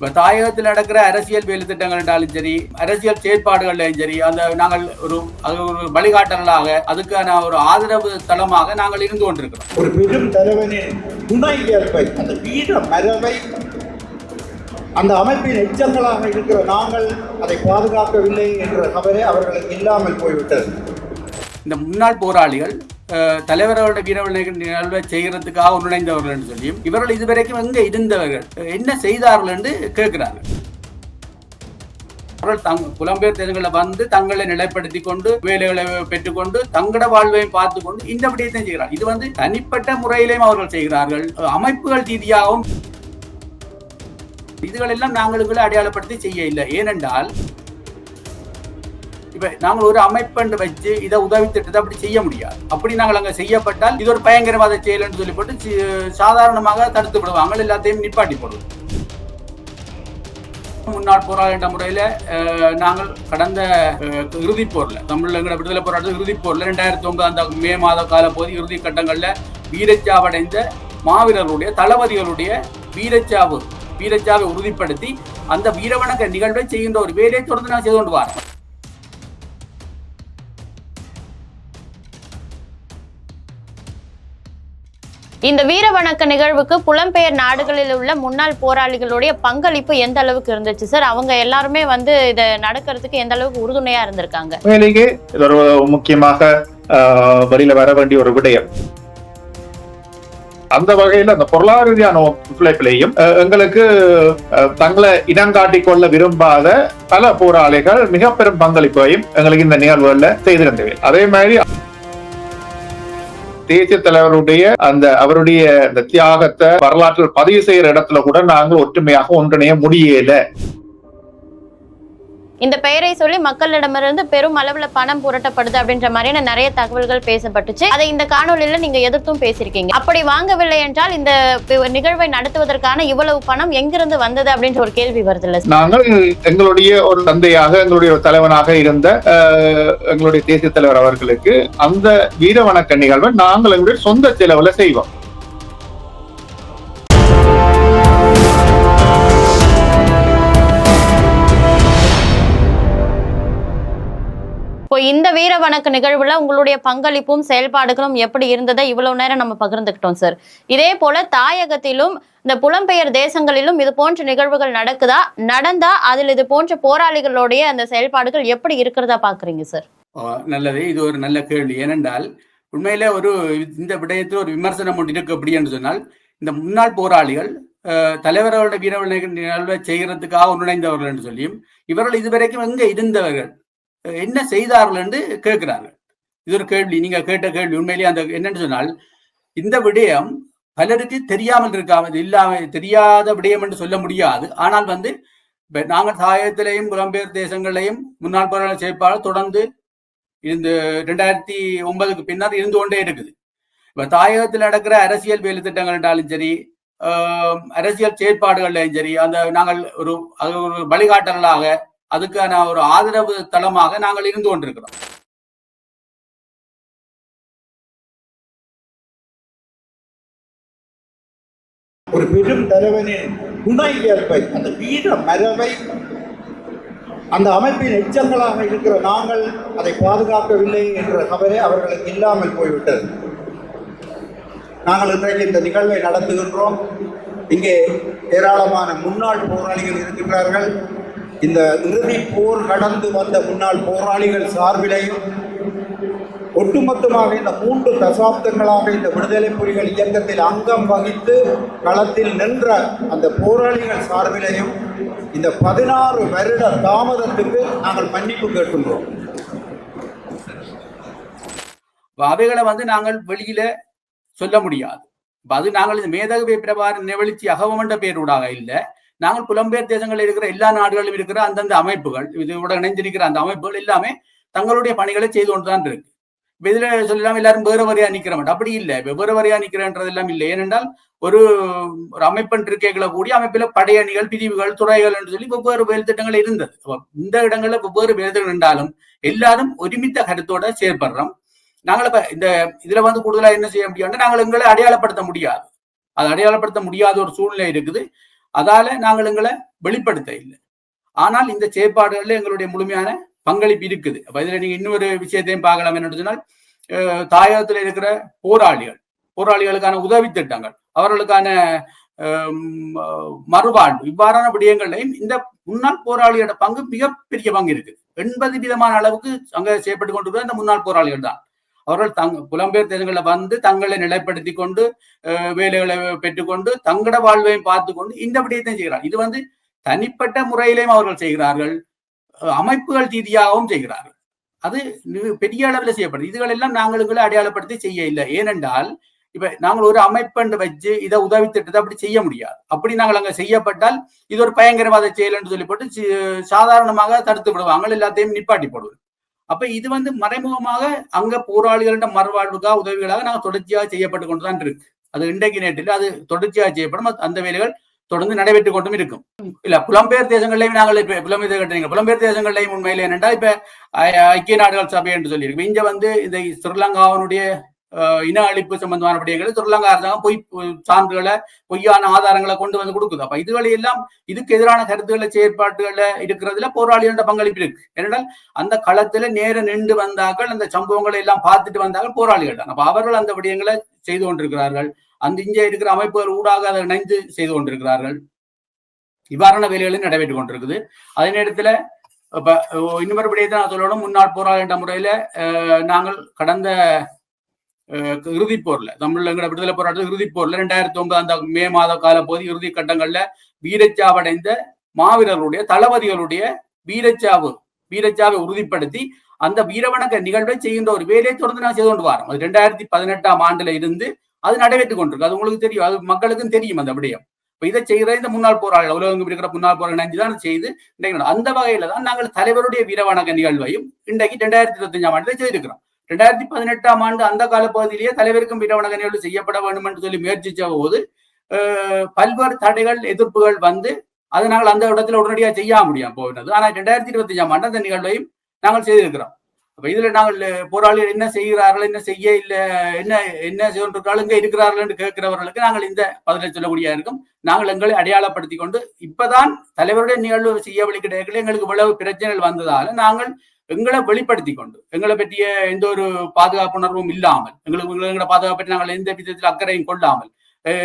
இப்ப தாயகத்தில் நடக்கிற அரசியல் வேலை திட்டங்கள் என்றாலும் சரி அரசியல் செயற்பாடுகள்லையும் சரி அந்த நாங்கள் ஒரு அது ஒரு வழிகாட்டலாக அதுக்கான ஒரு ஆதரவு தளமாக நாங்கள் இருந்து கொண்டிருக்கிறோம். ஒரு பெரும் தலைவனின் துணை இயல்பை அந்த வீர மரபை அந்த அமைப்பின் எச்சங்களாக இருக்கிற நாங்கள் அதை பாதுகாக்கவில்லை என்ற கவலை அவர்களுக்கு இல்லாமல் போய்விட்டது. இந்த முன்னாள் போராளிகள் அஹ், தலைவரோட வீரவனை நிகழ்வை செய்கிறதுக்காக ஒன்றிணைந்தவர்கள் என்று சொல்லியும் இவர்கள் இதுவரைக்கும் எங்கே இருந்தவர்கள் என்ன செய்தார்கள் என்று கேட்கிறார்கள். அவர்கள் தங் புலம்பெயர் தேர்தல்களை வந்து தங்களை நிலைப்படுத்தி கொண்டு வேலைகளை பெற்றுக்கொண்டு தங்களோட வாழ்வையும் பார்த்து கொண்டு இந்த விடயத்தையும் செய்கிறார்கள். இது வந்து தனிப்பட்ட முறையிலையும் அவர்கள் செய்கிறார்கள். அமைப்புகள் ரீதியாகவும் இதுகளெல்லாம் நாங்களுக்குள்ள அடையாளப்படுத்தி செய்ய இல்லை ஏனென்றால் இப்ப நாங்கள் ஒரு அமைப்பென்று வச்சு இதை உதவி திட்டத்தை அப்படி செய்ய முடியாது. அப்படி நாங்கள் அங்கே செய்யப்பட்டால் இது ஒரு பயங்கரவாத செயல் என்று சொல்லி போட்டு சாதாரணமாக தடுத்து விடுவாங்க. எல்லாத்தையும் நிப்பாட்டி போடுவோம். முன்னாள் போராளின்ற முறையில நாங்கள் கடந்த இறுதி போர்ல தமிழ் எங்கட விடுதலை போராட்ட இறுதி போர்ல ரெண்டாயிரத்தி ஒன்பது அந்த மே மாத கால போது இறுதி கட்டங்கள்ல வீரச்சாவடைந்த மாவீரர்களுடைய தளபதிகளுடைய வீரச்சாவு வீரச்சாவை உறுதிப்படுத்தி அந்த வீரவணக்க நிகழ்வை செய்கின்ற ஒரு வேலையை தொடர்ந்து நான் செய்து கொண்டு வரோம். இந்த வீர வணக்க நிகழ்வுக்கு புலம்பெயர் நாடுகளில் உள்ள முன்னாள் போராளிகளுடைய பங்களிப்பு எந்த அளவுக்கு இருந்துச்சு சார் அவங்க எல்லாருமே வந்து இதை நடக்கிறதுக்கு எந்த அளவுக்கு உறுதுணையா இருந்திருக்காங்க? உண்மையிலேயே இது ஒரு முக்கியமாக ஆஹ், வர வேண்டிய ஒரு விடயம். அந்த வகையில் அந்த பொருளாதார ரீதியான ஒத்துழைப்பிலையும் எங்களுக்கு தங்களை இனங்காட்டி கொள்ள விரும்பாத பல போராளிகள் மிக பெரும் பங்களிப்பையும் எங்களுக்கு இந்த நிகழ்வுகள்ல செய்திருந்தவை. அதே மாதிரி தேசிய தலைவருடைய அந்த அவருடைய அந்த தியாகத்தை வரலாற்றில் பதிவு செய்யற இடத்துல கூட நாங்கள் ஒற்றுமையாக ஒன்றிணைய முடியல. இந்த பெயரை சொல்லி மக்களிடமிருந்து பெரும் அளவுல பணம் புரட்டப்படுது அப்படின்ற மாதிரியான நிறைய தகவல்கள் பேசப்பட்டுச்சு. அதை இந்த காணொலியில நீங்க எதிர்த்தும் பேசியிருக்கீங்க. அப்படி வாங்கவில்லை என்றால் இந்த நிகழ்வை நடத்துவதற்கான இவ்வளவு பணம் எங்கிருந்து வந்தது அப்படின்ற ஒரு கேள்வி வருது இல்ல நாங்கள் எங்களுடைய ஒரு தந்தையாக எங்களுடைய ஒரு தலைவனாக இருந்த அஹ், எங்களுடைய தேசிய தலைவர் அவர்களுக்கு அந்த வீரவணக்க நிகழ்வை நாங்கள் எங்களுடைய சொந்த செலவுல செய்வோம். இந்த வீர வணக்க நிகழ்வுல உங்களுடைய பங்களிப்பும் செயல்பாடுகளும் எப்படி இருந்ததை இவ்வளவு நேரம் நம்ம பகிர்ந்துக்கிட்டோம் சார் இதே போல தாயகத்திலும் இந்த புலம்பெயர் தேசங்களிலும் இது போன்ற நிகழ்வுகள் நடக்குதா? நடந்தா அதில் இது போன்ற போராளிகளுடைய அந்த செயல்பாடுகள் எப்படி இருக்கிறதா பாக்குறீங்க சார் நல்லது. இது ஒரு நல்ல கேள்வி. ஏனென்றால் உண்மையில ஒரு இந்த விடயத்தில் ஒரு விமர்சனம் ஒன்று இருக்கு அப்படி என்று சொன்னால் இந்த முன்னாள் போராளிகள் ஆஹ், வீரவர்கள் வீரவனை நிகழ்வை செய்கிறதுக்காக ஒன்றிணைந்தவர்கள் என்று சொல்லியும் இவர்கள் இதுவரைக்கும் எங்க இருந்தவர்கள்? என்ன செய்தார்கள் என்று கேட்கிறார்கள். இது ஒரு கேள்வி. நீங்க கேட்ட கேள்வி உண்மையிலேயே அந்த என்னன்னு சொன்னால் இந்த விடயம் பலருக்கு தெரியாமல் இருக்காம இல்லாம தெரியாத விடயம் என்று சொல்ல முடியாது. ஆனால் வந்து நாங்கள் தாயகத்திலையும் புலம்பெயர் தேசங்களையும் முன்னாள் போராளி செயற்பாடு தொடர்ந்து இந்த ரெண்டாயிரத்தி ஒன்பதுக்கு பின்னர் இருந்து கொண்டே இருக்குது. இப்ப தாயகத்தில் நடக்கிற அரசியல் வேலை திட்டங்கள் என்றாலும் சரி அரசியல் செயற்பாடுகள்லையும் சரி அந்த நாங்கள் ஒரு அது ஒரு வழிகாட்டலாக அதுக்கான ஒரு ஆதரவு தளமாக நாங்கள் இருந்து கொண்டிருக்கிறோம். ஒரு பெரும் தலைவனின் துணை இயல்பை அந்த வீர மரபை அந்த அமைப்பின் எச்சங்களாக இருக்கிற நாங்கள் அதை பாதுகாக்கவில்லை என்ற கவலை அவர்களுக்கு இல்லாமல் போய்விட்டது. நாங்கள் இன்றைக்கு இந்த நிகழ்வை நடத்துகின்றோம். இங்கே ஏராளமான முன்னாள் போராளிகள் இருக்கின்றார்கள். இந்த இறுதி போர் கடந்து வந்த முன்னாள் போராளிகள் சார்பிலையும் ஒட்டுமொத்தமாக இந்த மூன்று தசாப்தங்களாக இந்த விடுதலை புலிகள் இயக்கத்தில் அங்கம் வகித்து களத்தில் நின்ற அந்த போராளிகள் சார்பிலையும் இந்த பதினாறு வருட தாமதத்துக்கு நாங்கள் மன்னிப்பு கேட்கின்றோம். அவைகளை வந்து நாங்கள் வெளியில சொல்ல முடியாது. அது நாங்கள் இந்த மேதகவை பிரபார நிவழ்ச்சி அகவமண்ட பேரூடாக இல்லை. நாங்கள் புலம்பெயர் தேசங்களில் இருக்கிற எல்லா நாடுகளிலும் இருக்கிற அந்தந்த அமைப்புகள் இதோட இணைந்திருக்கிற அந்த அமைப்புகள் எல்லாமே தங்களுடைய பணிகளை செய்து கொண்டுதான் இருக்கு. இதுல சொல்லாம எல்லாரும் வேறு வரையா நிக்கிற மாட்டோம் அப்படி இல்லை. வெவ்வேறு வரையா நிக்கிறன்றது எல்லாம் இல்லை. ஏனென்றால் ஒரு ஒரு அமைப்பன் இருக்கைகளை கூடிய அமைப்பில படையணிகள் பிரிவுகள் துறைகள் என்று சொல்லி வெவ்வேறு வேலை திட்டங்கள் இருந்தது. இந்த இடங்கள்ல வெவ்வேறு வேலை திட்டங்கள் இருந்தாலும் எல்லாரும் ஒருமித்த கருத்தோட செயற்படுறோம். நாங்கள் இப்ப இந்த இதுல வந்து கூடுதலா என்ன செய்ய முடியும்னா நாங்கள் எங்களை அடையாளப்படுத்த முடியாது. அது அடையாளப்படுத்த முடியாத ஒரு சூழ்நிலை இருக்குது. அதால நாங்கள் எங்களை வெளிப்படுத்த இல்லை. ஆனால் இந்த செயற்பாடுகளில் எங்களுடைய முழுமையான பங்களிப்பு இருக்குது. அப்ப இதுல நீங்க இன்னொரு விஷயத்தையும் பார்க்கலாம். என்னென்னு சொன்னால் தாயகத்தில் இருக்கிற போராளிகள் போராளிகளுக்கான உதவி திட்டங்கள் அவர்களுக்கான மறுவாழ்வு இவ்வாறான விடயங்களையும் இந்த முன்னாள் போராளியோட பங்கு மிகப்பெரிய பங்கு இருக்கு எண்பது விதமான அளவுக்கு அங்க செய்யப்பட்டு கொண்டிருக்கிற இந்த முன்னாள் போராளிகள் தான். அவர்கள் தங் புலம்பெயர் தேசங்களில் வந்து தங்களை நிலைப்படுத்தி கொண்டு வேலைகளை பெற்றுக்கொண்டு தங்கட வாழ்வையும் பார்த்து கொண்டு இந்த விடயத்தையும் செய்கிறார். இது வந்து தனிப்பட்ட முறையிலையும் அவர்கள் செய்கிறார்கள். அமைப்புகள் ரீதியாகவும் செய்கிறார்கள். அது பெரிய அளவில் செய்யப்படுது இதுகள் எல்லாம் நாங்கள் எங்களை அடையாளப்படுத்தி செய்ய இல்லை ஏனென்றால் இப்ப நாங்கள் ஒரு அமைப்பென்று வச்சு இதை உதவி திட்டத்தை அப்படி செய்ய முடியாது. அப்படி நாங்கள் அங்க செய்யப்பட்டால் இது ஒரு பயங்கரவாத செயல் என்று சொல்லி போட்டு சாதாரணமாக தடுத்து விடுவாங்க. எல்லாத்தையும் நிப்பாட்டி போடுவது. அப்ப இது வந்து மறைமுகமாக அங்க போராளிகளின் மறுவாழ்வுக்காக உதவிகளாக நாங்கள் தொடர்ச்சியாக செய்யப்பட்டு கொண்டுதான் இருக்கு. அது இன்றைக்கு நேற்றில் அது தொடர்ச்சியாக செய்யப்படும். அந்த வேலைகள் தொடர்ந்து நடைபெற்றுக் கொண்டும் இருக்கும். இல்ல புலம்பெயர் தேசங்களையும் நாங்கள் இப்ப புலம்பெயர் தேசங்கள் புலம்பெயர் தேசங்களையும் உண்மையில என்னென்றால் இப்ப ஐக்கிய நாடுகள் சபை என்று சொல்லியிருக்கு இங்க வந்து இந்த ஸ்ரீலங்காவினுடைய இன அழிப்பு சம்பந்தமான விடயங்களை ஸ்ரீலங்கா அரசாங்கம் பொய் சான்றுகளை பொய்யான ஆதாரங்களை கொண்டு வந்து கொடுக்குது. அப்ப இதுகளை எல்லாம் இதுக்கு எதிரான கருத்துக்களை செயற்பாட்டுகள்ல இருக்கிறதுல போராளிகளோட பங்களிப்பு இருக்கு. ஏனென்றால் அந்த களத்துல நேர நின்று வந்தார்கள் அந்த சம்பவங்களை எல்லாம் பார்த்துட்டு வந்தார்கள் போராளிகள் தான். அப்ப அவர்கள் அந்த விடயங்களை செய்து கொண்டிருக்கிறார்கள். அந்த இங்கே இருக்கிற அமைப்புகள் ஊடாக அதை இணைந்து செய்து கொண்டிருக்கிறார்கள். இவ்வாறான வேலைகளும் நடைபெற்றுக் கொண்டிருக்குது. அதே நேரத்துல இப்ப இன்னொரு விடயத்தை நான் சொல்லணும். முன்னாள் போராளி என்ற முறையில நாங்கள் கடந்த இறுதிப் போர்ல. தமிழ் எங்கட விடுதலை போராட்டத்தில் இறுதிப் போர்ல ரெண்டாயிரத்தி ஒன்பது அந்த மே மாத கால போது இறுதி கட்டங்கள்ல வீரச்சாவடைந்த மாவீரர்களுடைய தளபதிகளுடைய வீரச்சாவு வீரச்சாவை உறுதிப்படுத்தி அந்த வீரவணக்க நிகழ்வை செய்கின்ற ஒரு வேலையை தொடர்ந்து நான் செய்து கொண்டு வரோம் அது ரெண்டாயிரத்தி பதினெட்டாம் ஆண்டுல இருந்து அது நடைபெற்றுக் கொண்டிருக்கு. அது உங்களுக்கு தெரியும். அது மக்களுக்கும் தெரியும் அந்த விடயம். இப்ப இதை செய்கிற இந்த முன்னாள் போராளிகள் உலகம் இருக்கிற முன்னாள் போராளிகள் அஞ்சு தான் செய்து அந்த வகையில தான் நாங்கள் தலைவருடைய வீரவணக்க நிகழ்வையும் இன்றைக்கு ரெண்டாயிரத்தி இருபத்தஞ்சாம் ஆண்டுல செய்திருக்கிறோம். ரெண்டாயிரத்தி பதினெட்டாம் ஆண்டு அந்த கால பகுதியிலேயே தலைவருக்கும் வீரவணக்க செய்யப்பட வேண்டும் என்று சொல்லி முயற்சிச்ச போது பல்வேறு தடைகள் எதிர்ப்புகள் வந்து அதை நாங்கள் அந்த இடத்துல உடனடியாக செய்ய முடியாம போனது ஆனால் ரெண்டாயிரத்தி இருபத்தஞ்சாம் ஆண்டு அந்த நிகழ்வையும் நாங்கள் செய்திருக்கிறோம். அப்ப இதுல நாங்கள் போராளிகள் என்ன செய்கிறார்கள் என்ன செய்ய இல்லை என்ன என்ன செய்கின்றார்கள் இங்க இருக்கிறார்கள் என்று கேட்கிறவர்களுக்கு நாங்கள் இந்த பதிலை சொல்லக்கூடிய இருக்கும். நாங்கள் எங்களை அடையாளப்படுத்தி கொண்டு இப்பதான் தலைவருடைய நிகழ்வு செய்ய வழி கிடைக்கல எங்களுக்கு இவ்வளவு பிரச்சனைகள் வந்ததால நாங்கள் எங்களை வெளிப்படுத்தி கொண்டு எங்களை பற்றிய எந்த ஒரு பாதுகாப்புணர்வும் இல்லாமல் எங்களுக்கு எங்களை பாதுகாப்பு பற்றி நாங்கள் எந்த விதத்தில் அக்கறையும் கொள்ளாமல்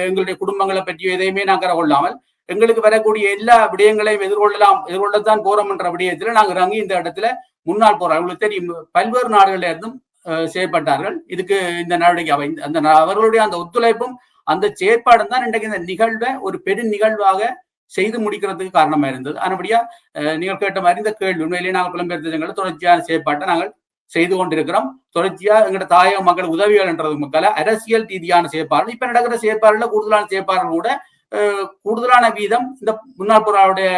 எங்களுடைய குடும்பங்களை பற்றிய எதையுமே நாங்கள் அக்கறை கொள்ளாமல் எங்களுக்கு வரக்கூடிய எல்லா விடயங்களையும் எதிர்கொள்ளலாம் எதிர்கொள்ளத்தான் போறோம் என்ற விடயத்துல நாங்கள் இறங்கி இந்த இடத்துல முன்னாள் போறோம். அவங்களுக்கு தெரியும் பல்வேறு நாடுகளில் இருந்தும் செயற்பட்டார்கள். இதுக்கு இந்த நடவடிக்கை அவை அந்த அவர்களுடைய அந்த ஒத்துழைப்பும் அந்த செயற்பாடும் தான் இன்றைக்கு இந்த நிகழ்வை ஒரு பெரு நிகழ்வாக செய்து முடிக்கிறதுக்கு காரணமா இருந்தது. ஆனபடியா அஹ், நீங்கள் கேட்ட மாதிரி இந்த கேள்வி உண்மையிலேயே நாங்கள் புலம்பெயர் தொடர்ச்சியான செயற்பாட்டை நாங்கள் செய்து கொண்டிருக்கிறோம். தொடர்ச்சியா எங்களோட தாயக மக்கள் உதவிகள் என்றது மக்கள அரசியல் ரீதியான செயற்பாடு இப்ப நடக்கிற செயற்பாடுல கூடுதலான செயற்பாடுகள் கூட அஹ், கூடுதலான வீதம் இந்த முன்னாள் புறாவுடைய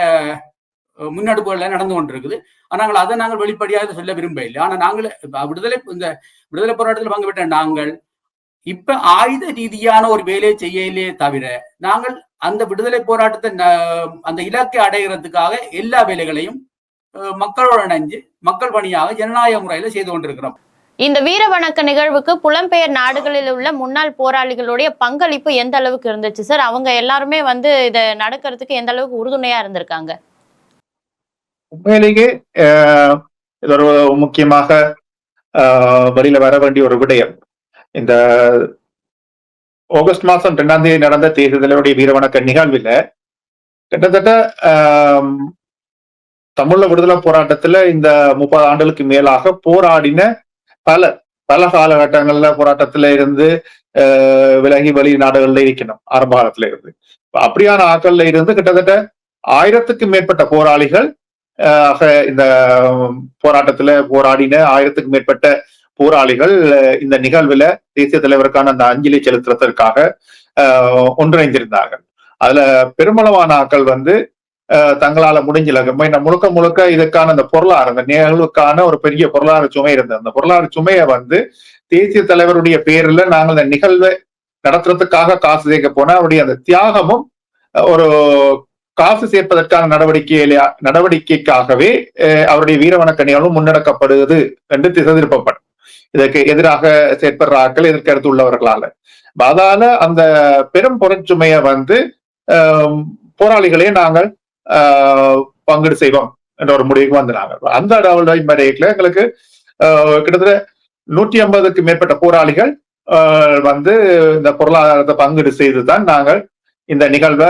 முன்னெடுப்புகள்ல நடந்து கொண்டிருக்குது. ஆனா நாங்கள் அதை நாங்கள் வெளிப்படையாக சொல்ல விரும்ப இல்லை ஆனா நாங்கள் விடுதலை இந்த விடுதலை போராட்டத்தில் பங்கு பெற்ற நாங்கள் இப்ப ஆயுத ரீதியான ஒரு வேலையை செய்யலே தவிர நாங்கள் அந்த விடுதலை போராட்டத்தை அந்த இலக்கை அடைகிறதுக்காக எல்லா வேலைகளையும் மக்களோட இணைஞ்சு மக்கள் பணியாக ஜனநாயக முறையில செய்து கொண்டிருக்கிறோம். இந்த வீர வணக்க நிகழ்வுக்கு புலம்பெயர் நாடுகளில் உள்ள முன்னாள் போராளிகளுடைய பங்களிப்பு எந்த அளவுக்கு இருந்துச்சு சார்? அவங்க எல்லாருமே வந்து இதை நடக்கிறதுக்கு எந்த அளவுக்கு உறுதுணையா இருந்திருக்காங்க? உண்மையிலேயே இது ஒரு முக்கியமாக அஹ், வெளியில வர வேண்டிய ஒரு விடயம் இந்த ஆகஸ்ட் மாசம் ரெண்டாம் தேதி நடந்த தேர்தலுடைய வீரவணக்க நிகழ்வில் கிட்டத்தட்ட ஆம், தமிழ விடுதலை போராட்டத்துல இந்த முப்பது ஆண்டுகளுக்கு மேலாக போராடின பல பல காலகட்டங்கள்ல போராட்டத்துல இருந்து விலகி விலகி வெளிநாடுகள்ல இருக்கணும் ஆரம்ப காலத்துல இருந்து. அப்படியான ஆட்கள்ல இருந்து கிட்டத்தட்ட ஆயிரத்துக்கு மேற்பட்ட போராளிகள் ஆக இந்த போராட்டத்துல போராடின ஆயிரத்துக்கு மேற்பட்ட போராளிகள் இந்த நிகழ்வுல தேசிய தலைவருக்கான அந்த அஞ்சலி செலுத்துறதற்காக ஒன்றிணைந்திருந்தார்கள். அதுல பெருமளவான ஆக்கள் வந்து தங்களால முடிஞ்சல. முழுக்க முழுக்க இதுக்கான அந்த பொருளாதார அந்த நிகழ்வுக்கான ஒரு பெரிய பொருளாதார சுமை இருந்தது. அந்த பொருளாதார சுமையை வந்து தேசிய தலைவருடைய பேர்ல நாங்கள் இந்த நிகழ்வை நடத்துறதுக்காக காசு சேர்க்க போனா அவருடைய அந்த தியாகமும் ஒரு காசு சேர்ப்பதற்கான நடவடிக்கை நடவடிக்கைக்காகவே அவருடைய வீரவணக்க நிகழ்வும் முன்னெடுக்கப்படுவது என்று திசை திருப்பப்படும். இதற்கு எதிராக செயற்படுற ஆட்கள் இதற்கு அடுத்து உள்ளவர்களால. அதால அந்த பெரும் பொருட்சுமையை வந்து ஆஹ், போராளிகளே நாங்கள் ஆஹ், பங்கீடு செய்வோம் என்ற ஒரு முடிவுக்கு வந்தாங்க அந்த அளவில் வரையில எங்களுக்கு ஆஹ், கிட்டத்தட்ட நூற்றி ஐம்பதுக்கு மேற்பட்ட போராளிகள் ஆஹ், வந்து இந்த பொருளாதாரத்தை பங்கீடு செய்துதான் நாங்கள் இந்த நிகழ்வை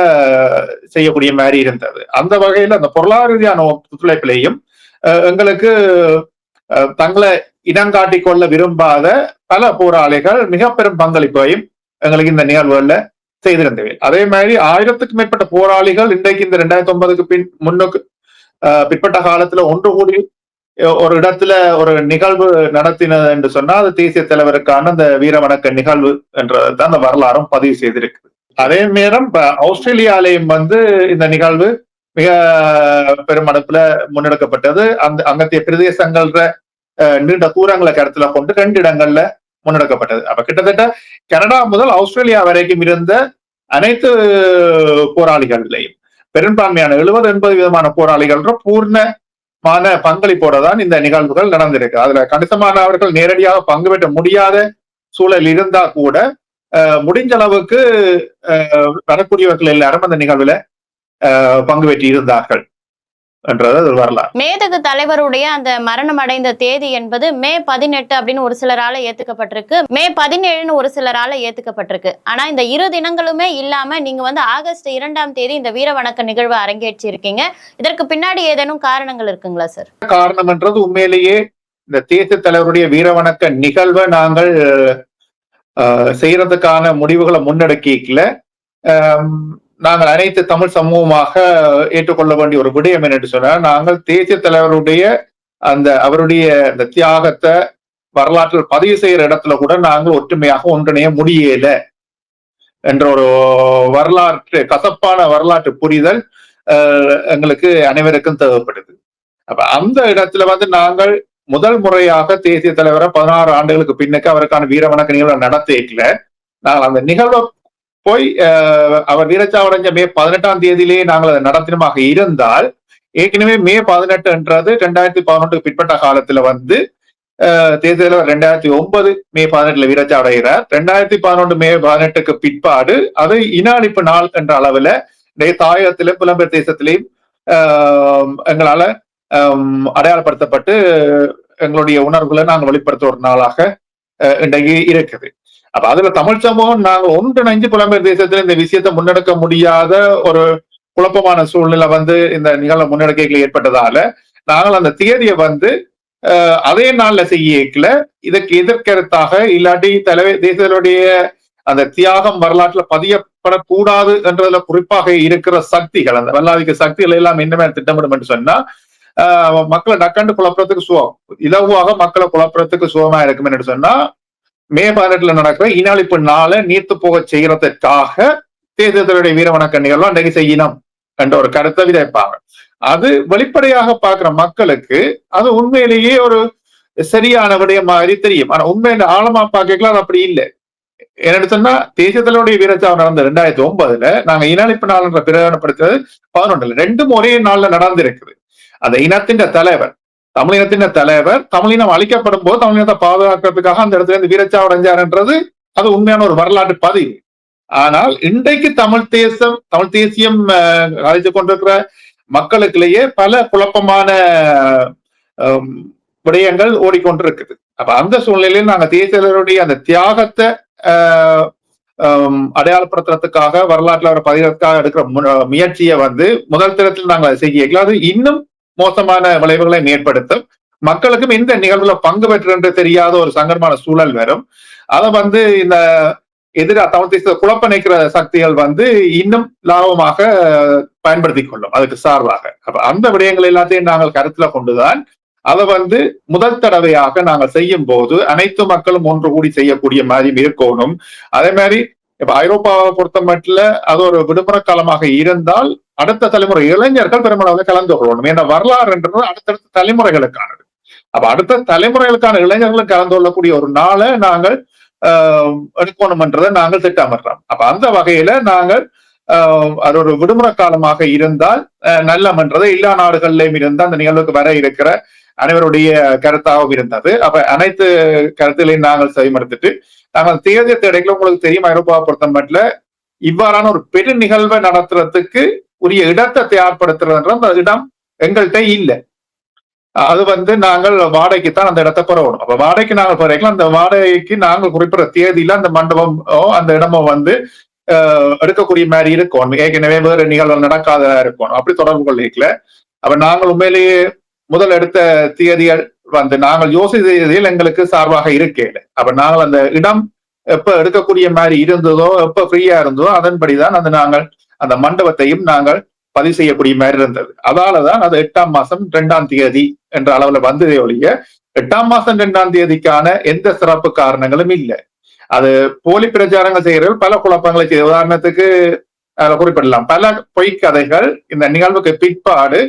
செய்யக்கூடிய மாதிரி இருந்தது. அந்த வகையில் அந்த பொருளாதார ரீதியான ஒத்துழைப்பிலையும் எங்களுக்கு தங்களை இனங்காட்டிக் கொள்ள விரும்பாத பல போராளிகள் மிக பெரும் பங்களிப்பையும் எங்களுக்கு இந்த நிகழ்வுகள்ல செய்திருந்தவை அதே மாதிரி ஆயிரத்துக்கும் மேற்பட்ட போராளிகள் இன்றைக்கு இந்த ரெண்டாயிரத்தி ஒன்பதுக்கு பின் முன்னுக்கு பிற்பட்ட காலத்துல ஒன்று கூடி ஒரு இடத்துல ஒரு நிகழ்வு நடத்தினது என்று சொன்னா அது தேசிய தலைவருக்கான அந்த வீரவணக்க நிகழ்வு என்றதான் அந்த வரலாறும் பதிவு செய்திருக்குது. அதே நேரம் ஆஸ்திரேலியாலையும் வந்து இந்த நிகழ்வு மிக பெருமளப்புல முன்னெடுக்கப்பட்டது. அந்த அங்கத்திய பிரதேசங்கள்ற நீண்ட தூரங்களை கருத்துல கொண்டு ரெண்டு இடங்கள்ல முன்னெடுக்கப்பட்டது. அப்ப கிட்டத்தட்ட கனடா முதல் ஆஸ்திரேலியா வரைக்கும் இருந்த அனைத்து போராளிகள்லையும் பெரும்பான்மையான எழுபது எண்பது விதமான போராளிகள் பூர்ணமான பங்களிப்போட தான் இந்த நிகழ்வுகள் நடந்திருக்கு. அதுல கணிசமானவர்கள் நேரடியாக பங்கு பெற்ற முடியாத சூழல் இருந்தா கூட முடிஞ்ச அளவுக்கு வரக்கூடியவர்கள் எல்லாரும் அந்த நிகழ்வுல பங்கு பெற்று இருந்தார்கள். மேதகு தலைவருடைய அந்த மரணம் அடைந்த தேதி என்பது மே பதினெட்டு அப்படின்னு ஒரு சிலரால ஏத்துக்கப்பட்டிருக்கு. மே பதினேழுன்னு ஒரு சிலரால ஏத்துக்கப்பட்டிருக்கு. ஆனா இந்த இரு தினங்களுமே இல்லாம நீங்க வந்து ஆகஸ்ட் இரண்டாம் தேதி இந்த வீர வணக்க நிகழ்வு அரங்கேற்றி இருக்கீங்க இதற்கு பின்னாடி ஏதேனும் காரணங்கள் இருக்குங்களா சார்? காரணம் என்றது உண்மையிலேயே இந்த தேசிய தலைவருடைய வீரவணக்க நிகழ்வை நாங்கள் செய்யறதுக்கான முடிவுகளை முன்னெடுக்கல நாங்கள் அனைத்து தமிழ் சமூகமாக ஏற்றுக்கொள்ள வேண்டிய ஒரு விடயம் என்று சொன்னால் நாங்கள் தேசிய தலைவருடைய அந்த அவருடைய அந்த தியாகத்தை வரலாற்றில் பதிவு செய்யற இடத்துல கூட நாங்கள் ஒற்றுமையாக ஒன்றிணைய முடியல என்ற ஒரு வரலாற்று கசப்பான வரலாற்று புரிதல் எங்களுக்கு அனைவருக்கும் தேவைப்படுது. அப்ப அந்த இடத்துல வந்து நாங்கள் முதல் முறையாக தேசிய தலைவரை பதினாறு ஆண்டுகளுக்கு பின்னுக்கு அவருக்கான வீர வணக்க நிகழ்வை நடத்திக்கல. நாங்கள் அந்த நிகழ்வை போய் அவர் வீரச்சாவடைஞ்ச மே பதினெட்டாம் தேதியிலேயே நாங்கள் அதை நடத்தினமாக இருந்தால் ஏற்கனவே மே பதினெட்டுன்றது ரெண்டாயிரத்தி பதினொன்றுக்கு பிற்பட்ட காலத்துல வந்து அஹ், ரெண்டாயிரத்தி ஒன்பது மே பதினெட்டுல வீரச்சாவடைகிறார். ரெண்டாயிரத்தி பதினொன்று மே பதினெட்டுக்கு பிற்பாடு அது இன நாள் என்ற அளவுல தாயகத்திலும் புலம்பெயர் தேசத்திலையும் எங்களால அடையாளப்படுத்தப்பட்டு எங்களுடைய உணர்வுகளை நாங்கள் வெளிப்படுத்த ஒரு நாளாக இன்றைக்கு இருக்குது அப்ப அதுல தமிழ் சமூகம் நாங்கள் ஒன்றிணைஞ்சு புலம்பெயர் தேசத்துல இந்த விஷயத்தை முன்னெடுக்க முடியாத ஒரு குழப்பமான சூழ்நிலை வந்து இந்த நிகழ்வு முன்னெடுக்கைகள் ஏற்பட்டதால நாங்கள் அந்த தேதியை வந்து அதே நாள்ல செய்யல இதற்கு எதிர்கருத்தாக இல்லாட்டி தலைவர் தேசத்தினுடைய அந்த தியாகம் வரலாற்றுல பதியப்படக்கூடாது என்றதுல குறிப்பாக இருக்கிற சக்திகள் அந்த வல்லாதிக்க சக்திகள் எல்லாம் என்னமே திட்டமிடும் என்று சொன்னா மக்களை டக்காண்டு குழப்பறதுக்கு சுகம் இலவாக மக்களை குழப்பறதுக்கு சுகமா இருக்கும் என்று சொன்னா மே பதினெட்டுல நடக்கிற இனஅழிப்பு நாளை நீர்த்து போக செய்யறதுக்காக தேசியத்தினுடைய வீரவணக்க நிகழ்வு அன்றைக்கு செய்யணும் என்ற ஒரு கருத்தை விதைப்பாங்க. அது வெளிப்படையாக பார்க்கிற மக்களுக்கு அது உண்மையிலேயே ஒரு சரியான விடயம் மாதிரி தெரியும். ஆனா உண்மையில ஆழமா பார்க்கலாம் அது அப்படி இல்லை. என்னன்னு சொன்னா தேசியத்தினுடைய வீரச்சாவு நடந்த ரெண்டாயிரத்தி ஒன்பதுல நாங்க இனழிப்பு நாள் என்ற பிரகடனப்படுத்துறது பதினொன்றுல. ரெண்டும் ஒரே நாள்ல நடந்திருக்குது. அந்த இனத்தின் தலைவர் தமிழினத்தின் தலைவர் தமிழினம் அழிக்கப்படும் போது தமிழினத்தை பாதுகாக்கிறதுக்காக அந்த இடத்துல இருந்து வீரச்சாவடைஞ்சார்ன்றது அது உண்மையான ஒரு வரலாற்று பதிவு. ஆனால் இன்றைக்கு தமிழ் தேசம் தமிழ் தேசியம் அஹ், அழைத்து கொண்டிருக்கிற மக்களுக்குள்ளேயே பல குழப்பமான விடயங்கள் ஓடிக்கொண்டிருக்குது. அப்ப அந்த சூழ்நிலையில் நாங்க தேசியர்களுடைய அந்த தியாகத்தை ஆஹ், அடையாளப்படுத்துறதுக்காக வரலாற்றுல அவர் பதிவதற்காக எடுக்கிற முயற்சியை வந்து முதல் தரத்தில் நாங்கள் அதை செய்யலாம் அது இன்னும் மோசமான விளைவுகளை ஏற்படுத்தும். மக்களுக்கும் இந்த நிகழ்வுல பங்கு பெற்று என்று தெரியாத ஒரு சங்கடமான சூழல் வரும். அதை வந்து இந்த எதிராக தமிழ் குழப்ப நிற்கிற சக்திகள் வந்து இன்னும் லாபமாக பயன்படுத்தி கொள்ளும். அதுக்கு சார்பாக. அப்ப அந்த விடயங்கள் எல்லாத்தையும் நாங்கள் கருத்துல கொண்டுதான் அதை வந்து முதல் தடவையாக நாங்கள் செய்யும் போது அனைத்து மக்களும் ஒன்று கூடி செய்யக்கூடிய மாதிரி இருக்கணும் அதே மாதிரி இப்ப ஐரோப்பாவை பொறுத்த மட்டும் அது ஒரு விடுமுறை காலமாக இருந்தால் அடுத்த தலைமுறை இளைஞர்கள் பெருமளவில் கலந்து கொள்ளணும் என்ற வரலாறுன்றது அடுத்தடுத்த தலைமுறைகளுக்கானது. அப்ப அடுத்த தலைமுறைகளுக்கான இளைஞர்களும் கலந்து கொள்ளக்கூடிய ஒரு நாளை நாங்கள் ஆஹ், எடுக்கணும்ன்றதை நாங்கள் திட்டமிடுறோம். அப்ப அந்த வகையில நாங்கள் அது ஒரு விடுமுறை காலமாக இருந்தால் நல்லமன்றது எல்லா நாடுகளிலும் இருந்து அந்த நிகழ்வுக்கு வர இருக்கிற அனைவருடைய கருத்தாகவும் இருந்தது. அப்ப அனைத்து கருத்துகளையும் நாங்கள் செய்மடுத்துட்டு நாங்கள் தேர்தல் தேடைகளும் உங்களுக்கு தெரியும் ஐரோப்பாவை பொறுத்த மட்டும் இவ்வாறான ஒரு பெரு நிகழ்வை நடத்துறதுக்கு உரிய இடத்தை தயார்படுத்துறதுன்ற அந்த இடம் எங்கள்கிட்ட இல்லை. அது வந்து நாங்கள் வாடகைக்கு தான் அந்த இடத்தை பரவணும் அப்ப வாடகைக்கு நாங்கள் பெறக்கலாம் அந்த வாடகைக்கு நாங்கள் குறிப்பிட்ட தேதியில அந்த மண்டபம் அந்த இடமோ வந்து எடுக்கக்கூடிய மாதிரி இருக்கும். ஏற்கனவே வேறு நிகழ்வு நடக்காததா இருக்கணும் அப்படி தொடர்பு கொள்ளிக்கல அப்ப நாங்கள் உண்மையிலேயே முதல் எடுத்த தேதிகள் வந்து நாங்கள் யோசித்ததில் எங்களுக்கு சார்பாக இருக்கேன். அப்ப நாங்கள் அந்த இடம் எப்ப எடுக்கக்கூடிய மாதிரி இருந்ததோ எப்ப ஃப்ரீயா இருந்ததோ அதன்படிதான் அந்த நாங்கள் அந்த மண்டபத்தையும் நாங்கள் பதிவு செய்யக்கூடிய மாதிரி இருந்தது. அதாலதான் அது எட்டாம் மாசம் இரண்டாம் தேதி என்ற அளவுல வந்ததே ஒழிய எட்டாம் மாசம் இரண்டாம் தேதிக்கான எந்த சிறப்பு காரணங்களும் இல்லை. அது போலி பிரச்சாரங்கள் செய்கிறவர்கள் பல குழப்பங்களை செய்ய உதாரணத்துக்கு அதில் குறிப்பிடலாம். பல பொய்க் கதைகள் இந்த நிகழ்வுக்கு பிற்பாடு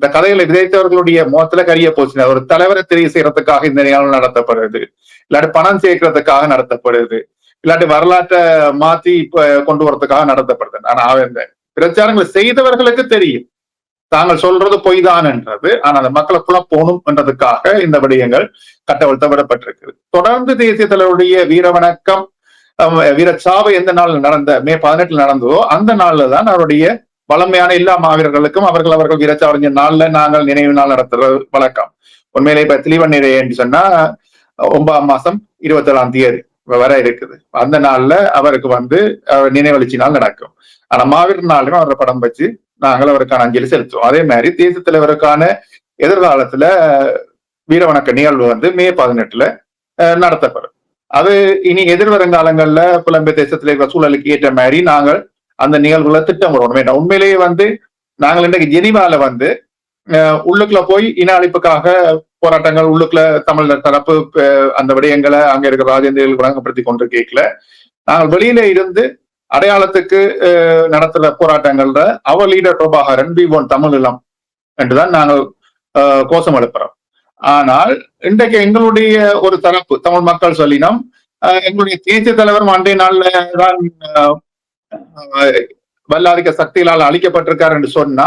இந்த கதைகளை விதைத்தவர்களுடைய முகத்துல கரிய போச்சுனா ஒரு தலைவரை தெரிய செய்யறதுக்காக இந்த நிகழ்வு நடத்தப்படுது. இல்லாட்டி பணம் சேர்க்கறதுக்காக நடத்தப்படுது. இல்லாட்டி வரலாற்றை மாத்தி இப்ப கொண்டு வரதுக்காக நடத்தப்படுது ஆனா அவன் பிரச்சாரங்களை செய்தவர்களுக்கு தெரியும். தாங்கள் சொல்றது பொய் தான் என்றது அந்த மக்களை போகணும் என்றதுக்காக இந்த விடயங்கள் கட்டவழ்த்த விடப்பட்டிருக்கு தொடர்ந்து தேசிய தலைவருடைய வீர வணக்கம் எந்த நாள் நடந்த மே பதினெட்டுல நடந்ததோ அந்த நாள்ல தான் அவருடைய வளமையான எல்லா மாவீரர்களுக்கும் அவர்கள் அவர்கள் வீரச்சாவடைஞ்ச நாள்ல நாங்கள் நினைவு நாள் நடத்துறது வழக்கம். உண்மையிலே இப்ப திலிவன்னிறை என்று சொன்னா ஒன்பதாம் மாசம் இருபத்தி ஏழாம் தேதி. வர இருக்குது. அந்த நாள்ல அவருக்கு வந்து அஹ், நாள் நடக்கும். ஆனா மாவீரர் நாளும் அவரை படம் வச்சு நாங்கள் அவருக்கான அஞ்சலி செலுத்துவோம். அதே மாதிரி தேச தலைவருக்கான எதிர்காலத்துல வீரவணக்க நிகழ்வு வந்து மே பதினெட்டுல நடத்தப்படும். அது இனி எதிர்வருங்காலங்கள்ல புலம்பெயர் தேசத்துல இருக்கிற சூழலுக்கு ஏற்ற மாதிரி நாங்கள் அந்த நிகழ்வுகளை திட்டமிடணும். வேண்டாம் உண்மையிலேயே வந்து நாங்கள் இன்றைக்கு ஜெனிவால வந்து உள்ளுக்குள்ள போய் இன அழிப்புக்காக போராட்டங்கள் உள்ளுக்குள்ள தமிழர் தரப்பு அந்த விடயங்களை அங்க இருக்கிற ராஜேந்திரர்கள் வழங்கப்படுத்தி கொண்டு கேட்கல. நாங்கள் வெளியில இருந்து அடையாளத்துக்கு நடத்துல நடத்துற போராட்டங்கள்ல அவர் லீடர் பிரபாகரன் பி ஒன் தமிழீழம் என்றுதான் நாங்கள் கோஷம் எழுப்புறோம். ஆனால் இன்றைக்கு எங்களுடைய ஒரு தரப்பு தமிழ் மக்கள் சொல்லினோம் அஹ், எங்களுடைய தேசிய தலைவர் அன்றைய நாள்ல தான் வல்லாதிக்க சக்திகளால் அழிக்கப்பட்டிருக்கார் என்று சொன்னா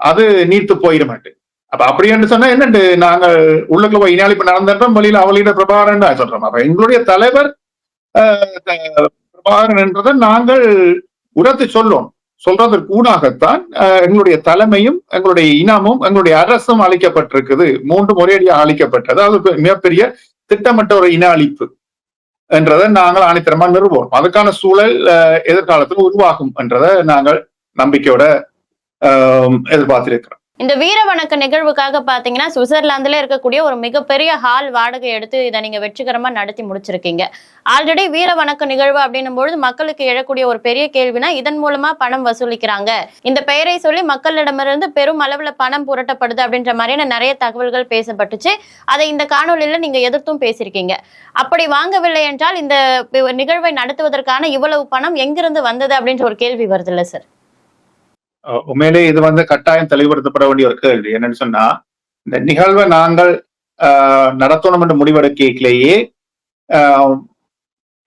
அது நீர்த்து மாட்டேன் அப்ப அப்படி என்று சொன்னா என்னண்டு? நாங்கள் உள்ளுக்குள்ள போய் இனாளிப்பு நடந்தோம் வெளியில அவளிட பிரபாகரன் தான் சொல்றோம் அப்ப எங்களுடைய தலைவர் பிரபாகரன் என்றதை நாங்கள் உரத்து சொல்லும் சொல்றதற்கு ஊனாகத்தான் எங்களுடைய தலைமையும் எங்களுடைய இனமும் எங்களுடைய அரசும் அழிக்கப்பட்டிருக்குது மூன்று முறையடியாக அழிக்கப்பட்டது அது மிகப்பெரிய திட்டமிட்ட ஒரு இன அழிப்பு என்றதை நாங்கள் ஆணித்தரமா நிறுவோம். அதுக்கான சூழல் எதிர்காலத்தில் உருவாகும் என்றதை நாங்கள் நம்பிக்கையோட எதிர்பார்த்திருக்கிறோம். இந்த வீர வணக்க நிகழ்வுக்காக பாத்தீங்கன்னா சுவிட்சர்லாந்துல இருக்கக்கூடிய ஒரு மிகப்பெரிய ஹால் வாடகை எடுத்து இதை நீங்க வெற்றிகரமா நடத்தி முடிச்சிருக்கீங்க. ஆல்ரெடி வீர வணக்க நிகழ்வு அப்படின்னும் பொழுது மக்களுக்கு எழக்கூடிய ஒரு பெரிய கேள்வினா இதன் மூலமா பணம் வசூலிக்கிறாங்க. இந்த பெயரை சொல்லி மக்களிடமிருந்து பெரும் அளவுல பணம் புரட்டப்படுது அப்படின்ற மாதிரியான நிறைய தகவல்கள் பேசப்பட்டுச்சு. அதை இந்த காணொளியில நீங்க எதிர்த்தும் பேசியிருக்கீங்க. அப்படி வாங்கவில்லை என்றால் இந்த நிகழ்வை நடத்துவதற்கான இவ்வளவு பணம் எங்கிருந்து வந்தது அப்படின்ற ஒரு கேள்வி வருது இல்ல சார்? உண்மையிலே இது வந்து கட்டாயம் தெளிவுபடுத்தப்பட வேண்டிய ஒரு கேள்வி. என்னன்னு சொன்னா இந்த நிகழ்வை நாங்கள் நடத்தணும் என்று முடிவெடுக்கையிலேயே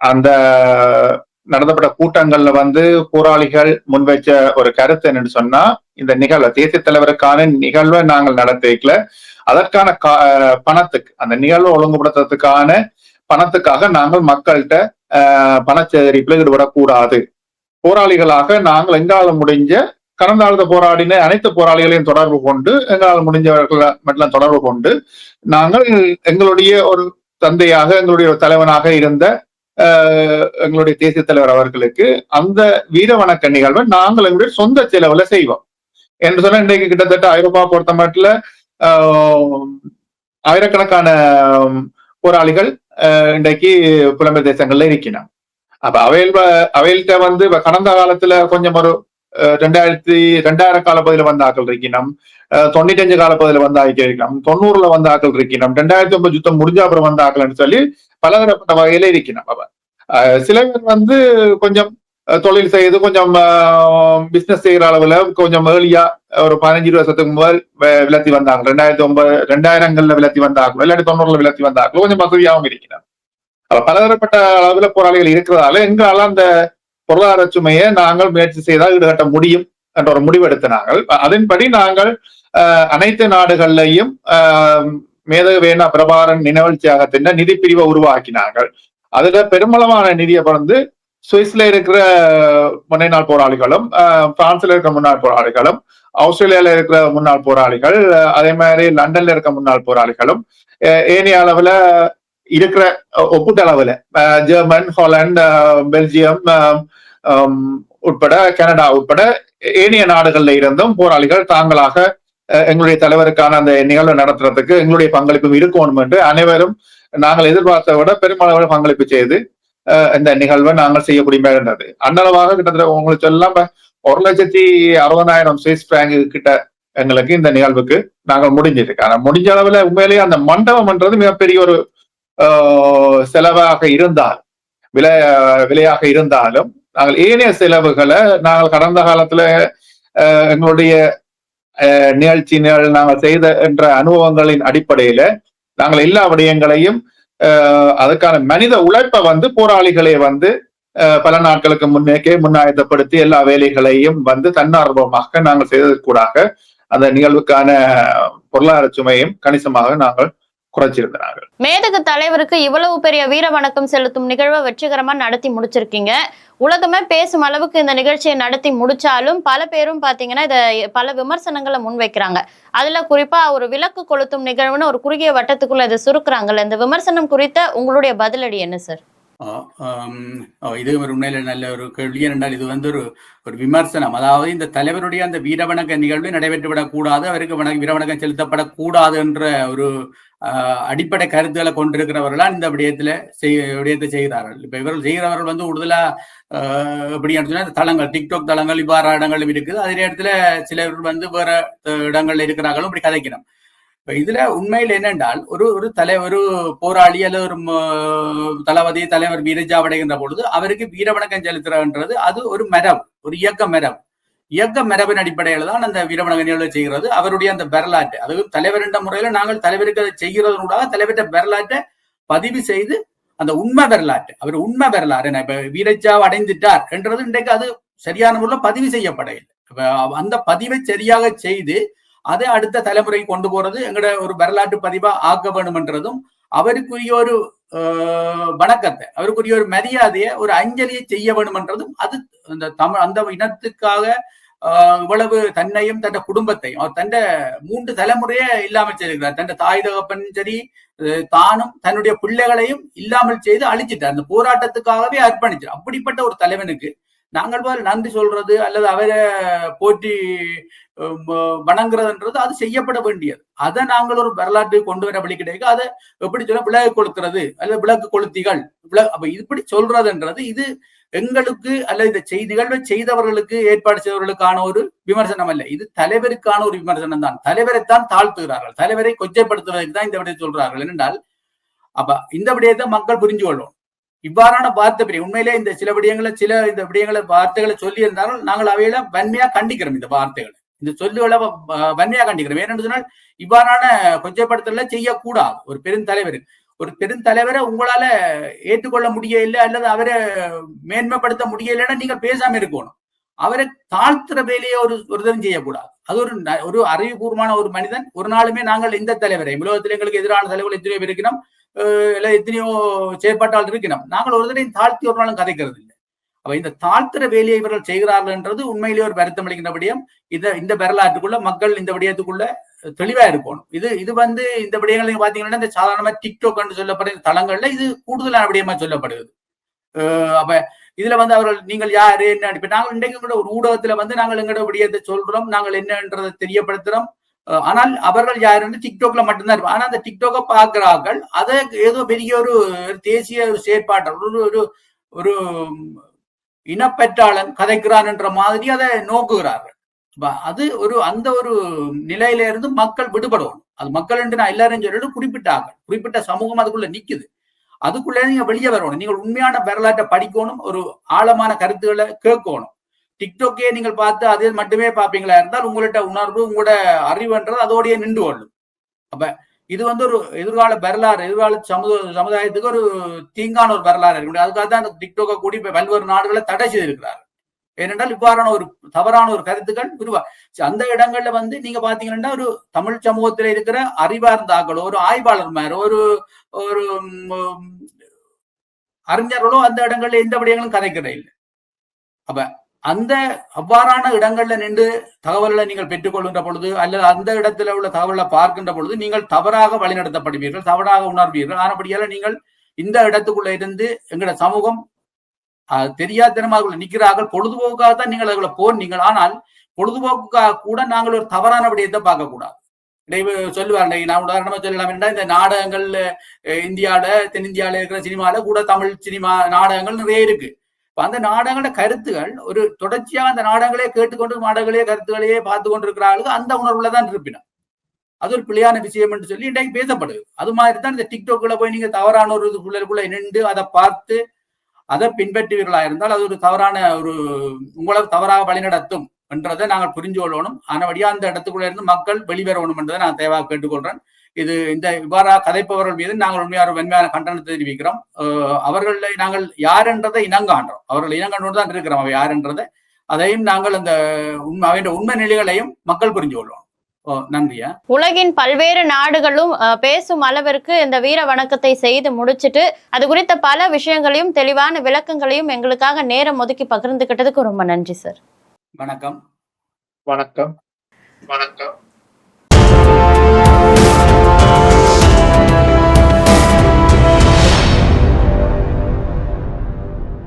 அந்த நடத்தப்பட்ட கூட்டங்கள்ல வந்து போராளிகள் முன்வைச்ச ஒரு கருத்து என்னன்னு சொன்னா இந்த நிகழ்வை தேசிய தலைவருக்கான நிகழ்வை நாங்கள் நடத்திக்கல. அதற்கான கா- பணத்துக்கு அந்த நிகழ்வை ஒழுங்குபடுத்துறதுக்கான பணத்துக்காக நாங்கள் மக்கள்கிட்ட ஆஹ், பணச்சேகரிப்புல ஈடுபடக்கூடாது போராளிகளாக நாங்கள் எங்காலும் முடிஞ்ச கடந்த காலத்தை போராடின அனைத்து போராளிகளையும் தொடர்பு கொண்டு எங்களால் முடிஞ்சவர்களை மட்டும் தொடர்பு கொண்டு நாங்கள் எங்களுடைய ஒரு தந்தையாக எங்களுடைய ஒரு தலைவனாக இருந்த ஆஹ், எங்களுடைய தேசிய தலைவர் அவர்களுக்கு அந்த வீரவணக்க நிகழ்வை நாங்கள் எங்களுடைய சொந்த செலவுல செய்வோம். என்று சொன்னா இன்றைக்கு கிட்டத்தட்ட ஐரோப்பா பொறுத்த மட்டும் ஆயிரக்கணக்கான போராளிகள் ஆஹ், இன்றைக்கு புலம்பெயர் தேசங்கள்ல இருக்கிறாங்க. அப்ப அவையில் அவையில்கிட்ட வந்து கடந்த காலத்துல கொஞ்சம் ஒரு ரெண்டாயிரத்தி ரெண்டாயிரம் காலப்பகுதியில் வந்த ஆக்கள் இருக்கணும் அஹ், தொண்ணூத்தஞ்சு காலப்பகுதியில் வந்த ஆக்கள் இருக்கணும் தொண்ணூறுல வந்த ஆக்கள் இருக்கணும் ரெண்டாயிரத்தி ஒன்பது யுத்தம் முடிஞ்ச அப்புறம் வந்த ஆக்கள்னு சொல்லி பலதரப்பட்ட வகையில இருக்கணும் அப்ப சில பேர் வந்து கொஞ்சம் தொழில் செய்து கொஞ்சம் பிசினஸ் செய்யற அளவுல கொஞ்சம் ஏர்லியா ஒரு பதினஞ்சு இருபது வருஷத்துக்கு முதல் விலத்தி வந்தாங்க ரெண்டாயிரத்தி ஒன்பது ரெண்டாயிரங்கள்ல விலத்தி வந்தாங்களோ இல்லாட்டி தொண்ணூறுல விலத்தி வந்தாங்களோ கொஞ்சம் வசதியாகவும் இருக்கிறாங்க அப்ப பலதரப்பட்ட அளவுல போராளிகள் இருக்கிறதால எங்களால அந்த பொருளாதார சுமையை நாங்கள் முயற்சி செய்தால் ஈடுகட்ட முடியும் என்ற ஒரு முடிவு அதன்படி நாங்கள் அனைத்து நாடுகள்லையும் அஹ், பிரபாரன் நினைவல் தியாகத்தின் நிதி பிரிவை உருவாக்கினார்கள். அதுல பெருமளவான நிதியை வந்து சுவிஸ்ல இருக்கிற முன்னே நாள் போராளிகளும் பிரான்ஸ்ல இருக்கிற முன்னாள் போராளிகளும் ஆஸ்திரேலியால இருக்கிற முன்னாள் போராளிகள் அதே மாதிரி லண்டன்ல இருக்க முன்னாள் போராளிகளும் ஏனைய அளவுல இருக்கிற அஹ், அளவுல. ஜெர்மன் ஹாலந்து பெல்ஜியம் உட்பட கனடா உட்பட ஏனைய நாடுகள்ல இருந்தும் போராளிகள் தாங்களாக எங்களுடைய தலைவருக்கான அந்த நிகழ்வு நடத்துறதுக்கு எங்களுடைய பங்களிப்பும் இருக்கணும் என்று அனைவரும் நாங்கள் எதிர்பார்த்த விட பெருமளவு பங்களிப்பு செய்து இந்த நிகழ்வை நாங்கள் செய்யக்கூடிய இருந்தது அன்னளவாக கிட்டத்தட்ட உங்களுக்கு சொல்லலாம் ஒரு லட்சத்தி அறுபதாயிரம் சுவிஸ் பிராங்கு கிட்ட எங்களுக்கு இந்த நிகழ்வுக்கு நாங்கள் முடிஞ்சிருக்கு. ஆனா முடிஞ்ச அளவுல உண்மையிலேயே அந்த மண்டபம்ன்றது மிகப்பெரிய ஒரு செலவாக இருந்தால் விலை விலையாக இருந்தாலும் நாங்கள் ஏனைய செலவுகளை நாங்கள் கடந்த காலத்துல எங்களுடைய நிகழ்ச்சி நிகழ் நாங்கள் செய்த என்ற அனுபவங்களின் அடிப்படையில நாங்கள் எல்லா விடயங்களையும் அதுக்கான மனித உழைப்பை வந்து போராளிகளை வந்து பல நாட்களுக்கு முன்னேக்கே முன்னாயத்தப்படுத்தி எல்லா வேலைகளையும் வந்து தன்னார்வமாக நாங்கள் செய்ததற்கூடாக அந்த நிகழ்வுக்கான பொருளாதார சுமையும் கணிசமாக நாங்கள் குறைச்சிருக்கிறார்கள். மேதகு தலைவருக்கு இவ்வளவு பெரிய வீர வணக்கம் செலுத்தும் நிகழ்வை வெற்றிகரமா நடத்தி முடிச்சிருக்கீங்க. உலகமே பேசும் அளவுக்கு இந்த நிகழ்ச்சியை நடத்தி முடிச்சாலும் பல பேரும் பாத்தீங்கன்னா இதை பல விமர்சனங்களை முன்வைக்கிறாங்க. அதுல குறிப்பா ஒரு விளக்கு கொளுத்தும் நிகழ்வுன்னு ஒரு குறுகிய வட்டத்துக்குள்ள இதை சுருக்குறாங்கல்ல இந்த விமர்சனம் குறித்த உங்களுடைய பதிலடி என்ன சார்? இது ஒரு உண்மையில நல்ல ஒரு கேள்வி என்றால் இது வந்து ஒரு ஒரு விமர்சனம் அதாவது இந்த தலைவருடைய அந்த வீரவணக்க நிகழ்வு நடைபெற்று விடக்கூடாது அவருக்கு வணக்க வீரவணக்கம் செலுத்தப்படக்கூடாது என்ற ஒரு அடிப்படை கருத்துக்களை கொண்டிருக்கிறவர்களால் இந்த விடயத்துல செய் விடயத்தை செய்கிறார்கள் இப்ப இவர்கள் செய்கிறவர்கள் வந்து கூடுதலா ஆ, எப்படின்னு சொன்னா இந்த தளங்கள் டிக்டாக் தளங்கள் இவ்வாறு இடங்களும் இருக்குது அதே நேரத்துல சிலர் வந்து வேற இடங்கள்ல இருக்கிறார்களும் இப்படி கதைக்கணும் இப்ப இதுல உண்மையில் என்னென்றால் ஒரு ஒரு தலை ஒரு போராளி அல்லது ஒரு தளபதி தலைவர் வீரஜாவடைகின்ற பொழுது அவருக்கு வீரவணக்கம் செலுத்துறன்றது அது ஒரு மரபு ஒரு இயக்க மரபு. இயக்க மரபின் அடிப்படையில் தான் அந்த வீரவணக்க நிகழ்வு செய்கிறது. அவருடைய அந்த வரலாற்று அது தலைவர் என்ற முறையில நாங்கள் தலைவருக்கு அதை செய்கிறதனூடாக தலைவர்கிட்ட வரலாற்றை பதிவு செய்து அந்த உண்மை வரலாற்று அவர் உண்மை வரலாறு என்ன இப்ப வீரஜாவை அடைந்துட்டார் என்றது இன்றைக்கு அது சரியான முறையில் பதிவு செய்யப்படவில்லை. அந்த பதிவை சரியாக செய்து அதை அடுத்த தலைமுறை கொண்டு போறது எங்கட ஒரு வரலாற்று பதிவா ஆக்க வேணும்ன்றதும் அவருக்குரிய ஒரு ஆஹ், வணக்கத்தை அவருக்குரிய ஒரு மரியாதையை ஒரு அஞ்சலியை செய்ய வேணும்ன்றதும் அது அந்த தமிழ் அந்த இனத்துக்காக ஆஹ், இவ்வளவு தன்னையும் தன் குடும்பத்தையும் அவர் தன் மூன்று தலைமுறையே இல்லாமல் செய்திருக்கிறார். தன் தாய் தகப்பன் சரி தானும் தன்னுடைய பிள்ளைகளையும் இல்லாமல் செய்து அழிச்சிட்டார். அந்த போராட்டத்துக்காகவே அர்ப்பணிச்சார். அப்படிப்பட்ட ஒரு தலைவனுக்கு நாங்கள் போல் நன்றி சொல்றது அல்லது அவரை போற்றி வணங்குறதுன்றது அது செய்யப்பட வேண்டியது. அதை நாங்கள் ஒரு வரலாற்று கொண்டு வர வழி கிடையாது அதை எப்படி சொல்ல விளக்கு கொளுத்துறது அல்லது விளக்கு கொளுத்திகள். அப்ப இப்படி சொல்றதுன்றது இது எங்களுக்கு அல்லது இந்த செய்திகள் செய்தவர்களுக்கு ஏற்பாடு செய்தவர்களுக்கான ஒரு விமர்சனம் அல்ல. இது தலைவருக்கான ஒரு விமர்சனம் தான். தலைவரைத்தான் தாழ்த்துகிறார்கள். தலைவரை கொச்சைப்படுத்துவதற்கு தான் இந்த விடயத்தை சொல்றார்கள். என்றால் அப்ப இந்த விடயத்தை மக்கள் புரிஞ்சு கொள்ளும். இவ்வாறான வார்த்தை பிரிவு உண்மையிலே இந்த சில விடயங்களை சில இந்த விடயங்களை வார்த்தைகளை சொல்லி இருந்தாலும் நாங்கள் அவையில வன்மையா கண்டிக்கிறோம் இந்த வார்த்தைகளை. இந்த சொல்லுகளை வன்மையா கண்டிக்கிறோம். ஏனென்று சொன்னால் இவ்வாறான கொச்சைப்படுத்தல செய்யக்கூடாது. ஒரு பெருந்தலைவர். ஒரு பெருந்தலைவரை உங்களால ஏற்றுக்கொள்ள முடியல அல்லது அவரை மேன்மைப்படுத்த முடியலைன்னா நீங்க பேசாம இருக்கணும். அவரை தாழ்த்துற வேலையை ஒரு ஒரு தரம் செய்யக்கூடாது. அது ஒரு ஒரு அறிவுபூர்வமான ஒரு மனிதன். ஒரு நாளுமே நாங்கள் இந்த தலைவரை உலகத்தில் எங்களுக்கு எதிரான தலைவர்கள் எத்தனையோ இருக்கணும் இருக்கிறோம் அஹ் எத்தனையோ செயற்பாட்டால் இருக்கிறோம் நாங்கள் ஒரு தடையும் தாழ்த்தி ஒரு நாளும் கதைக்கிறது அப்ப இந்த தாழ்த்துற வேலையை இவர்கள் செய்கிறார்கள் என்றது உண்மையிலேயே ஒரு வருத்தம் அளிக்கின்ற விடயம். இந்த இந்த வரலாற்றுக்குள்ள மக்கள் இந்த விடயத்துக்குள்ள தெளிவா இருக்கணும். இது இது வந்து இந்த விடயங்கள் நீங்க பாத்தீங்கன்னா இந்த சாதாரணமா டிக்டாக் என்று சொல்லப்படுற தளங்கள்ல இது கூடுதலான விடயமா சொல்லப்படுது அப்ப இதுல வந்து அவர்கள் நீங்கள் யாரு? என்ன? இப்ப நாங்கள் இன்றைக்கு கூட ஒரு ஊடகத்துல வந்து நாங்கள் எங்களோட விடயத்தை சொல்றோம் நாங்கள் என்னன்றதை தெரியப்படுத்துறோம். ஆனால் அவர்கள் யாருன்னு டிக்டாக்ல மட்டும்தான் இருப்பாங்க ஆனா அந்த டிக்டாக்கை பார்க்கிறார்கள். அதை ஏதோ பெரிய ஒரு தேசிய ஒரு செயற்பாட்டாளர் ஒரு ஒரு இனப்பற்றாளன் கதைக்கிறான் என்ற மாதிரி அதை நோக்குகிறார்கள். அது ஒரு அந்த ஒரு நிலையில இருந்து மக்கள் விடுபடணும். அது மக்கள் என்று நான் எல்லாரும் சொல்லிட்டு குறிப்பிட்டாங்க குறிப்பிட்ட சமூகம் அதுக்குள்ள நிக்குது. அதுக்குள்ள நீங்க வெளியே வரணும். நீங்கள் உண்மையான வரலாற்றை படிக்கணும். ஒரு ஆழமான கருத்துக்களை கேட்கணும். டிக்டாக்கே நீங்கள் பார்த்து அதே மட்டுமே பார்ப்பீங்களா இருந்தால் உங்கள்ட்ட உணர்வு உங்களோட அறிவுன்றது அதோடய நின்று கொள்ளும். அப்ப இது வந்து ஒரு எதிர்கால வரலாறு எதிர்கால சமுத சமுதாயத்துக்கு ஒரு தீங்கான ஒரு வரலாறு இருக்கு. அதுக்காக தான் அந்த டிக்டோக்கை கூடி இப்ப பல்வேறு நாடுகளை தடை செய்திருக்கிறார். ஏனென்றால் இவ்வாறான ஒரு தவறான ஒரு கருத்துக்கள் உருவா அந்த இடங்கள்ல வந்து நீங்க பாத்தீங்கன்னா ஒரு தமிழ் சமூகத்தில் இருக்கிற அறிவார்ந்தாக்களோ ஒரு ஆய்வாளர் மாதிரி ஒரு ஒரு அறிஞர்களும் அறிஞர்களோ அந்த இடங்கள்ல எந்த விடயங்களும் கதைக்கிறே இல்லை. அப்ப அந்த அவ்வாறான இடங்கள்ல நின்று தகவல்களை நீங்கள் பெற்றுக்கொள்கின்ற பொழுது அல்லது அந்த இடத்துல உள்ள தகவலை பார்க்கின்ற பொழுது நீங்கள் தவறாக வழிநடத்தப்படுவீர்கள் தவறாக உணர்வீர்கள். ஆனபடியால நீங்கள் இந்த இடத்துக்குள்ள இருந்து எங்களோட சமூகம் தெரியாத தெரியாதனமாக நிற்கிறார்கள் பொழுதுபோக்காக தான் நீங்கள் அதுக்குள்ள போனீங்கள் ஆனால் பொழுதுபோக்குக்காக கூட நாங்கள் ஒரு தவறான விடயத்தை பார்க்கக்கூடாது. சொல்லுவாங்க. நான் உதாரணமா சொல்லலாம் என்றால் இந்த நாடகங்கள் இந்தியாவில தென்னிந்தியாவில இருக்கிற சினிமால கூட தமிழ் சினிமா நாடகங்கள் நிறைய இருக்கு. அந்த நாடகங்கள கருத்துகள் ஒரு தொடர்ச்சியா அந்த நாடகங்களே கேட்டுக்கொண்டு நாடகங்களே கருத்துக்களையே பார்த்து கொண்டிருக்கிறார்கள். அந்த உணர்வுல தான் இருப்பினர் அது ஒரு பிள்ளையான விஷயம் என்று சொல்லி இன்றைக்கு பேசப்படுது. அது மாதிரி தான் இந்த டிக்டாக்ல போய் நீங்க தவறான ஒரு இதுக்குள்ள நின்று அதை பார்த்து அதை பின்பற்றுவீர்களா இருந்தால் அது ஒரு தவறான ஒரு உங்களை தவறாக வழிநடத்தும் என்றதை நாங்கள் புரிஞ்சு கொள்ளணும். ஆனபடியா அந்த இடத்துக்குள்ள இருந்து மக்கள் வெளிவரணும் என்றதை நான் தேவை கேட்டுக்கொள்றேன். இது இந்த இவ்வாறாக கதைப்பவர்கள் மீது நாங்கள் உண்மையான ஒரு வெண்மையான கண்டனத்தை தெரிவிக்கிறோம். அவர்களை நாங்கள் யார் என்றதை இனங்காண்றோம் அவர்கள் இனங்கண்டு தான் இருக்கிறோம். அவை யார் என்றதை அதையும் நாங்கள் அந்த உண்மை அவையின் உண்மை நிலைகளையும் மக்கள் புரிஞ்சு கொள்வோம். ஓ நன்றியா உலகின் பல்வேறு நாடுகளும் அஹ், பேசும் அளவிற்கு இந்த வீர வணக்கத்தை செய்து முடிச்சிட்டு அது குறித்த பல விஷயங்களையும் தெளிவான விளக்கங்களையும் எங்களுக்காக நேரம் ஒதுக்கி பகிர்ந்துகிட்டதுக்கு ரொம்ப நன்றி சார். வணக்கம். வணக்கம். வணக்கம்.